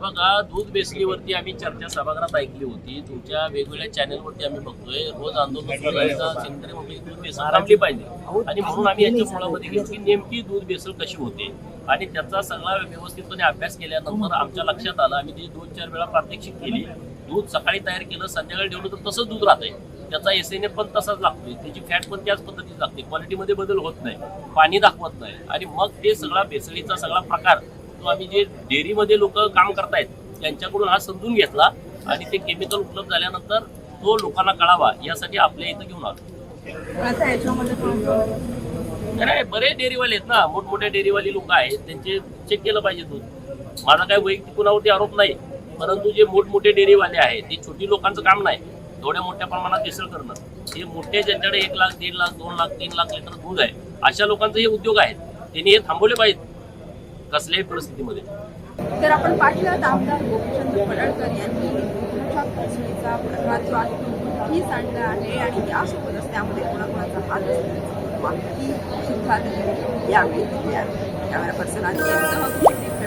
बघा दूध बेसलीवरती आम्ही चर्चा सभागृहात ऐकली होती. तुमच्या वेगवेगळ्या चॅनलवरती आम्ही बघतोय. रोज आंदोलन पाहिजे. आणि म्हणून आम्ही याच्या मुळामध्ये गेलो की नेमकी दूध बेसल कशी होते. आणि त्याचा सगळा व्यवस्थितपणे अभ्यास केल्यानंतर आमच्या लक्षात आलं. आम्ही ती दोन चार वेळा प्रात्यक्षिक केली. दूध सकाळी तयार केलं संध्याकाळी ठेवलं तर तसंच दूध राहतंय. त्याचा एस एन पण तसाच लागतोय. त्याची फॅट पण त्याच पद्धतीत लागते. क्वालिटीमध्ये बदल होत नाही. पाणी दाखवत नाही. आणि मग ते सगळा भेसळीचा सगळा प्रकार तो आम्ही जे डेअरीमध्ये लोक काम करतायत त्यांच्याकडून हा समजून घेतला आणि ते केमिकल उपलब्ध झाल्यानंतर तो लोकांना कळावा यासाठी आपल्या इथं घेऊन आलो. अरे बरे डेअरीवाले आहेत ना. मोठमोठे डेअरीवाली लोक आहेत. त्यांचे चेक केलं पाहिजे दूध. माझा काय वैयक्तिक कुणावरती आरोप नाही. परंतु जे मोठमोठे डेअरीवाले आहेत ते छोटी लोकांचं काम नाही. थोड्या मोठ्या प्रमाणात भेसळ करणं हे मोठे ज्यांच्याकडे एक लाख दीड लाख दोन लाख तीन लाख लिटर दूध आहे अशा लोकांचे हे उद्योग आहेत. त्यांनी हे थांबवले पाहिजेत कसल्याही परिस्थितीमध्ये. तर आपण पाहिलं आमदार गोपीचंद पडळकर यांनी दुधाच्या भेसळीचा प्रकार जो आहे तो ही सांडला आहे आणि त्यासोबतच त्यामध्ये कोणाकोणाचा हात असल्याची माहिती सुद्धा त्यांनी यावेळी दिली आहे कॅमेरा पर्सन आधी